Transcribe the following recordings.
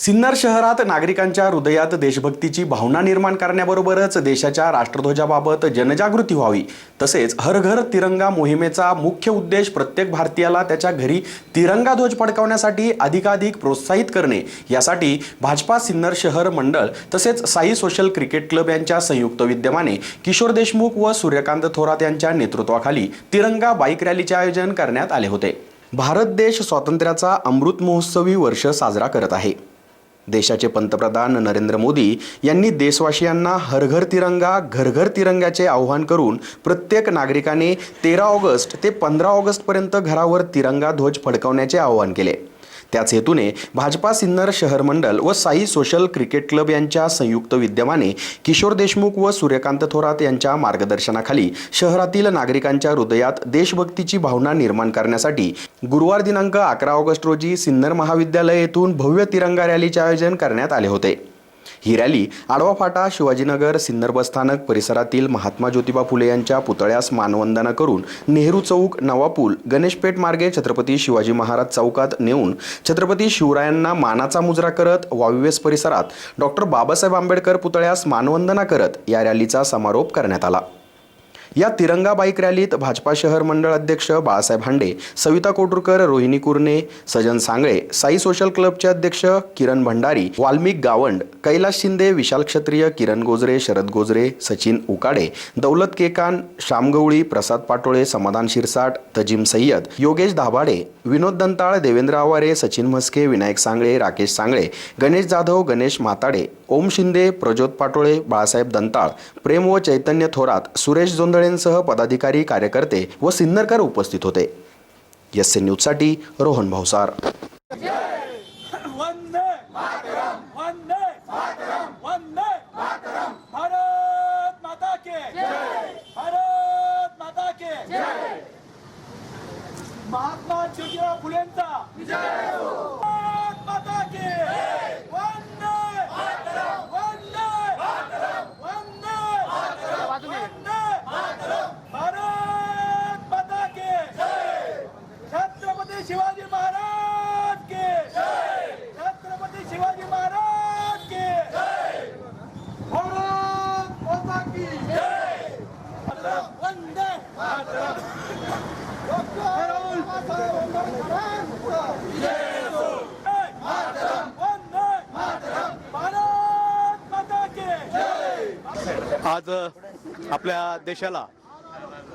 सिन्नर शहरात नागरिकांच्या हृदयात देशभक्तीची भावना निर्माण करण्याबरोबरच देशाच्या राष्ट्रध्वजाबाबत जनजागृती व्हावी. तसेच हर घर तिरंगा मोहिमेचा मुख्य उद्देश प्रत्येक भारतीयाला त्याच्या घरी तिरंगा ध्वज फडकावण्यासाठी अधिकाधिक प्रोत्साहित करणे. यासाठी भाजपा सिन्नर शहर मंडळ तसेच साई सोशल क्रिकेट क्लब यांच्या संयुक्त विद्यमाने किशोर देशमुख व सूर्यकांत थोरात यांच्या नेतृत्वाखाली तिरंगा बाईक रॅलीचे आयोजन करण्यात आले होते. भारत देश स्वातंत्र्याचा अमृत महोत्सवी वर्ष साजरा करत आहे. देशाचे पंतप्रधान नरेंद्र मोदी यांनी देशवासियांना हरघर तिरंगा घरघर तिरंग्याचे आव्हान करून प्रत्येक नागरिकाने तेरा ऑगस्ट ते पंधरा ऑगस्टपर्यंत घरावर तिरंगा ध्वज फडकवण्याचे आवाहन केले. त्याच हेतूने भाजपा सिन्नर शहर मंडल व साई सोशल क्रिकेट क्लब यांच्या संयुक्त विद्यमाने किशोर देशमुख व सूर्यकांत थोरात यांच्या मार्गदर्शनाखाली शहरातील नागरिकांच्या हृदयात देशभक्तीची भावना निर्माण करण्यासाठी गुरुवार दिनांक अकरा ऑगस्ट रोजी सिन्नर महाविद्यालय येथून भव्य तिरंगा रॅलीचे आयोजन करण्यात आले होते. ही रॅली आडवा फाटा शिवाजीनगर सिन्नर बसस्थानक परिसरातील महात्मा ज्योतिबा फुले यांच्या पुतळ्यास मानवंदना करून नेहरू चौक नवापूल गणेशपेठ मार्गे छत्रपती शिवाजी महाराज चौकात नेऊन छत्रपती शिवरायांना मानाचा मुजरा करत वाविवेस परिसरात डॉक्टर बाबासाहेब आंबेडकर पुतळ्यास मानवंदना करत या रॅलीचा समारोप करण्यात आला. या तिरंगा बाईक रॅलीत भाजपा शहर मंडळ अध्यक्ष बाळासाहेब हांडे सविता कोटुरकर रोहिणी कुरणे सजन सांगळे साई सोशल क्लबचे अध्यक्ष किरण भंडारी वाल्मिक गावंड कैलास शिंदे विशाल क्षत्रिय किरण गोजरे शरद गोजरे सचिन उकाडे दौलत केकान श्याम गवळी प्रसाद पाटोळे समाधान शिरसाट तजीम सय्यद योगेश दाभाडे विनोद दंताळ देवेंद्र आवारे सचिन म्हस्के विनायक सांगळे राकेश सांगळे गणेश जाधव गणेश माताडे ओम शिंदे प्रज्योत पाटोळे बाळासाहेब दंताळ प्रेम व चैतन्य थोरात सुरेश जोंधळेंसह पदाधिकारी कार्यकर्ते व सिन्नरकर उपस्थित होते. एस एन न्यूजसाठी रोहन भावसार वंदे मातरम वंदे मातरम वंदे मातरम भारत माता के जय भारत माता के जय महात्मा ज्योतिराव फुलेंचा विजय भारत माता के वंदे मातरम वंदे मातरम वंदे मातरम वंदे मातरम भारत माता के जय छत्रपती शिवाजी महाराज के जय छत्रपती शिवाजी महाराज के जय भारत माता की जय वंदे मातरम डॉक्टर मातरम वंदे मातरम भारत माता के आज आपल्या देशाला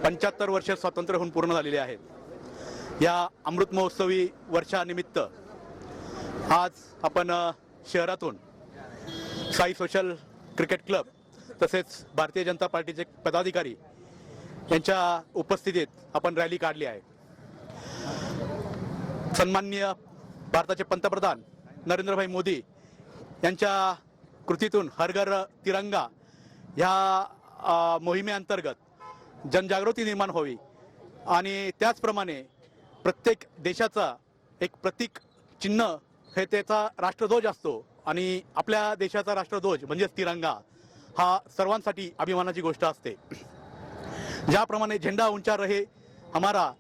पंच्याहत्तर वर्ष स्वातंत्र्य होऊन पूर्ण झालेली आहेत या अमृत महोत्सवी वर्षानिमित्त आज आपण शहरातून साई सोशल क्रिकेट क्लब तसेच भारतीय जनता पार्टीचे पदाधिकारी यांच्या उपस्थितीत आपण रॅली काढली आहे. सन्माननीय भारताचे पंतप्रधान नरेंद्रभाई मोदी यांच्या कृतीतून हर घर तिरंगा ह्या मोहिमेअंतर्गत जनजागृती निर्माण व्हावी आणि त्याचप्रमाणे प्रत्येक देशाचा एक प्रतीक चिन्ह हे त्याचा राष्ट्रध्वज असतो आणि आपल्या देशाचा राष्ट्रध्वज म्हणजेच तिरंगा. हा सर्वांसाठी अभिमानाची गोष्ट असते. ज्याप्रमाणे झेंडा उंचा रहे हमारा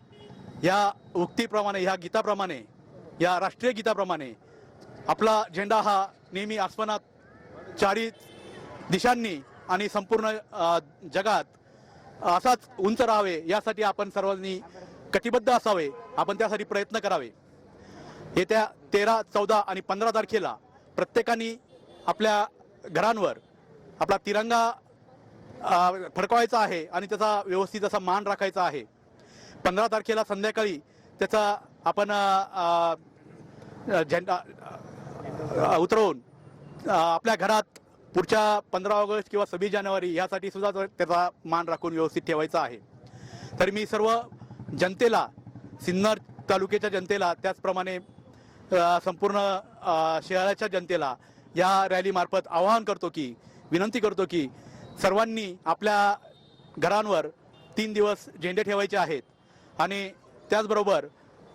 या उक्तीप्रमाणे ह्या गीताप्रमाणे या राष्ट्रीय गीताप्रमाणे आपला झेंडा हा नेहमी आसमानात चारी दिशांनी आणि संपूर्ण जगात असाच उंच राहावे यासाठी आपण सर्वांनी कटिबद्ध असावे आपण त्यासाठी प्रयत्न करावे. येत्या तेरा चौदा आणि पंधरा तारखेला प्रत्येकाने आपल्या घरांवर आपला तिरंगा फडकवायचा आहे आणि त्याचा व्यवस्थित असा मान राखायचा आहे. पंधरा तारखेला संध्याकाळी त्याचा आपण झेंडा उतरवून आपल्या घरात पुढच्या पंधरा ऑगस्ट किंवा सव्वीस जानेवारी यासाठी सुद्धा त्याचा मान राखून व्यवस्थित ठेवायचा आहे. तर मी सर्व जनतेला सिन्नर तालुक्याच्या जनतेला त्याचप्रमाणे संपूर्ण शहराच्या जनतेला या रॅलीमार्फत आवाहन करतो की विनंती करतो की सर्वांनी आपल्या घरांवर तीन दिवस झेंडे ठेवायचे आहेत. आणि त्याचबरोबर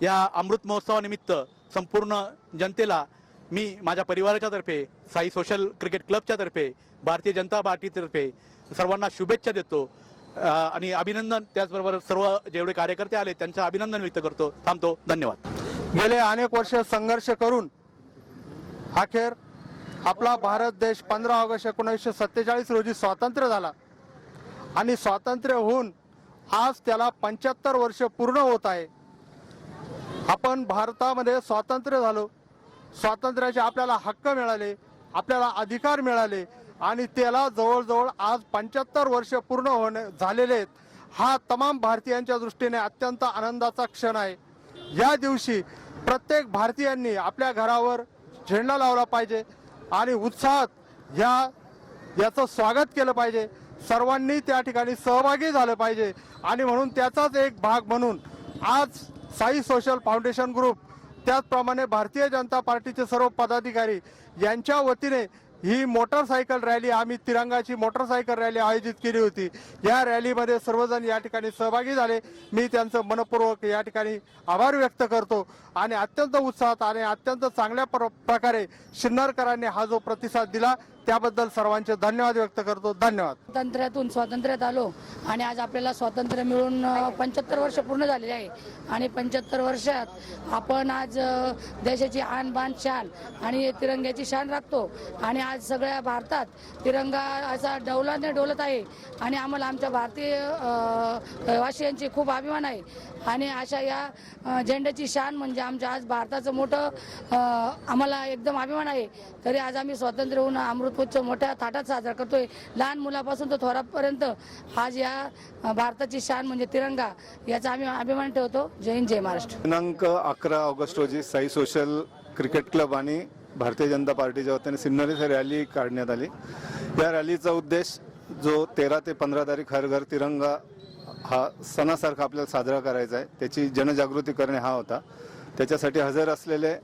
या अमृत महोत्सवानिमित्त संपूर्ण जनतेला मी माझ्या परिवाराच्या तर्फे साई सोशल क्रिकेट क्लबच्या तर्फे भारतीय जनता पार्टीतर्फे सर्वांना शुभेच्छा देतो. आणि अभिनंदन त्याचबरोबर सर्व जेवढे कार्यकर्ते आले त्यांचं अभिनंदन व्यक्त करतो. थांबतो. धन्यवाद. गेले अनेक वर्ष संघर्ष करून अखेर आपला भारत देश पंधरा ऑगस्ट एकोणीसशे सत्तेचाळीस रोजी स्वातंत्र्य झाला. आणि स्वातंत्र्य होऊन आज त्याला पंच्याहत्तर वर्ष पूर्ण होत आहे. आपण भारतामध्ये स्वातंत्र्य झालो. स्वातंत्र्याचे आपल्याला हक्क मिळाले आपल्याला अधिकार मिळाले आणि त्याला जवळजवळ आज पंच्याहत्तर वर्ष पूर्ण होणे झालेले आहेत. हा तमाम भारतीयांच्या दृष्टीने अत्यंत आनंदाचा क्षण आहे. या दिवशी प्रत्येक भारतीयांनी आपल्या घरावर झेंडा लावला पाहिजे. आणि उत्साहात ह्या याचं स्वागत केलं पाहिजे. सर्वांनी त्या ठिकाणी सहभागी झालं पाहिजे. आणि म्हणून त्याचाच एक भाग म्हणून आज साई सोशल फाउंडेशन ग्रुप त्याचप्रमाणे भारतीय जनता पार्टीचे सर्व पदाधिकारी यांच्या वतीने ही मोटरसायकल रॅली आम्ही तिरंगाची मोटरसायकल रॅली आयोजित केली होती. या रॅलीमध्ये सर्वजण या ठिकाणी सहभागी झाले. मी त्यांचं मनपूर्वक या ठिकाणी आभार व्यक्त करतो आणि अत्यंत उत्साहात आणि अत्यंत चांगल्या प्र- प्रकारे शिन्नरकरांनी हा जो प्रतिसाद दिला त्याबद्दल सर्वांचे धन्यवाद व्यक्त करतो. धन्यवाद. स्वातंत्र्यातून स्वातंत्र्यात आलो आणि आज आपल्याला स्वातंत्र्य मिळून पंच्याहत्तर वर्ष पूर्ण झालेले आहे. आणि पंच्याहत्तर वर्षात आपण आज देशाची आन बान शान आणि तिरंग्याची शान राखतो. आणि आज सगळ्या भारतात तिरंगा असा डौलाने डोलत आहे आणि आम्हाला आमच्या भारतीय अ, वासियांची खूप अभिमान आहे. आणि अशा या झेंड्याची शान म्हणजे आमच्या आज भारताचं मोठं आम्हाला एकदम अभिमान आहे. तरी आज आम्ही स्वातंत्र्य होऊन अमृतोत्सव मोठ्या थाटात साजरा करतोय. लहान मुलापासून तर थोरापर्यंत आज या भारताची शान म्हणजे तिरंगा याचा आम्ही अभिमान ठेवतो. जय हिंद जय महाराष्ट्र. दिनांक अकरा ऑगस्ट रोजी साई सोशल क्रिकेट क्लब आणि भारतीय जनता पार्टीच्या वतीने सिन्नर इथे रॅली काढण्यात आली. या रॅलीचा उद्देश जो तेरा ते पंधरा तारीख हर घर तिरंगा हा सणासारखा आपल्याला साजरा करायचा आहे त्याची जनजागृती करणे हा होता. त्याच्यासाठी हजर असलेले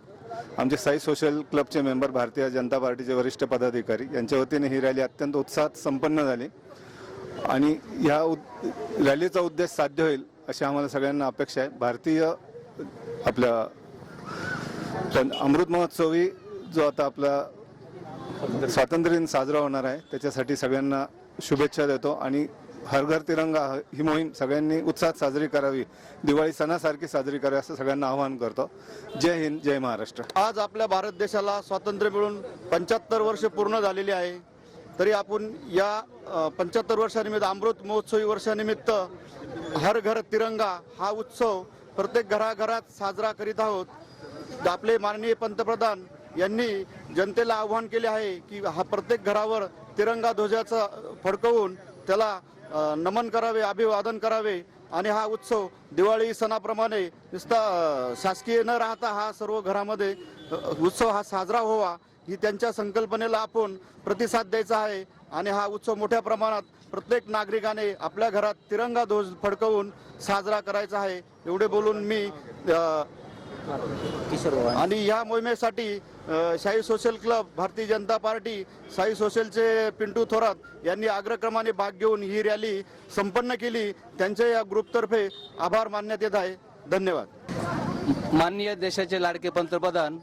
आमचे साई सोशल क्लबचे मेंबर भारतीय जनता पार्टीचे वरिष्ठ पदाधिकारी यांच्या वतीने ही रॅली अत्यंत उत्साहात संपन्न झाली. आणि ह्या उद- रॅलीचा उद्देश साध्य होईल अशी आम्हाला सगळ्यांना अपेक्षा आहे. भारतीय आपल्या अमृत महोत्सवी जो आता आपला स्वातंत्र्य दिन साजरा होणार आहे त्याच्यासाठी सगळ्यांना शुभेच्छा देतो आणि हर घर तिरंगा ही मोहीम सगळ्यांनी उत्साहात साजरी करावी दिवाळी सणासारखी साजरी करावी असं सगळ्यांना आवाहन करतो. जय हिंद जय महाराष्ट्र. आज आपल्या भारत देशाला स्वातंत्र्य मिळून पंच्याहत्तर वर्ष पूर्ण झालेली आहे. तरी आपण या पंच्याहत्तर वर्षानिमित्त अमृत महोत्सवी वर्षानिमित्त हर घर तिरंगा हा उत्सव प्रत्येक घराघरात साजरा करीत आहोत. आपले माननीय पंतप्रधान यांनी जनतेला आव्हान केले आहे की हा प्रत्येक घरावर तिरंगा ध्वजाचा फडकवून त्याला नमन करावे अभिवादन करावे आणि हा उत्सव दिवाळी सणाप्रमाणे नुसता शासकीय न राहता हा सर्व घरामध्ये उत्सव हा साजरा व्हावा ही त्यांच्या संकल्पनेला आपण प्रतिसाद द्यायचा आहे आणि हा उत्सव मोठ्या प्रमाणात प्रत्येक नागरिकाने आपल्या घरात तिरंगा ध्वज फडकवून साजरा करायचा आहे. एवढे बोलून मी आणि या मोहिमेसाठी शाही social club Bharatiya Janata party शाही सोशलचे पिंटू थोरात यांनी अग्रक्रमाने भाग घेऊन ही रॅली संपन्न केली. त्यांच्या या ग्रुपतर्फे आभार मानण्यात येत आहे. धन्यवाद. माननीय देशाचे लाडके पंतप्रधान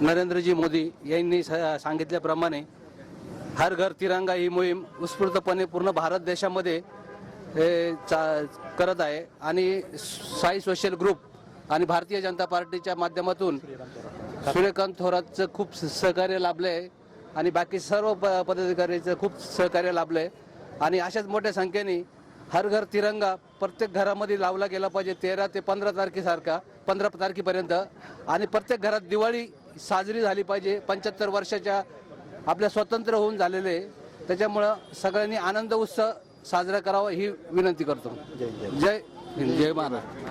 नरेंद्रजी मोदी यांनी सांगितल्याप्रमाणे हर घर तिरंगा ही मोहीम उत्स्फूर्तपणे पूर्ण भारत देशामध्ये हे चा करत आहे. आणि साई सोशल ग्रुप आणि भारतीय जनता पार्टीच्या माध्यमातून सूर्यकांत थोरातचं खूप सहकार्य लाभलं आहे आणि बाकी सर्व प पदाधिकाऱ्यांचं खूप सहकार्य लाभलं आहे आणि अशाच मोठ्या संख्येने हर घर तिरंगा प्रत्येक घरामध्ये लावला गेला पाहिजे तेरा ते पंधरा तारखेसारखा पंधरा तारखेपर्यंत. आणि प्रत्येक घरात दिवाळी साजरी झाली पाहिजे. पंच्याहत्तर वर्षाच्या आपल्या स्वतंत्र होऊन झालेले आहे. त्याच्यामुळं सगळ्यांनी आनंद उत्सव साजरा करावा ही विनंती करतो. जय हिंद जय महाराष्ट्र.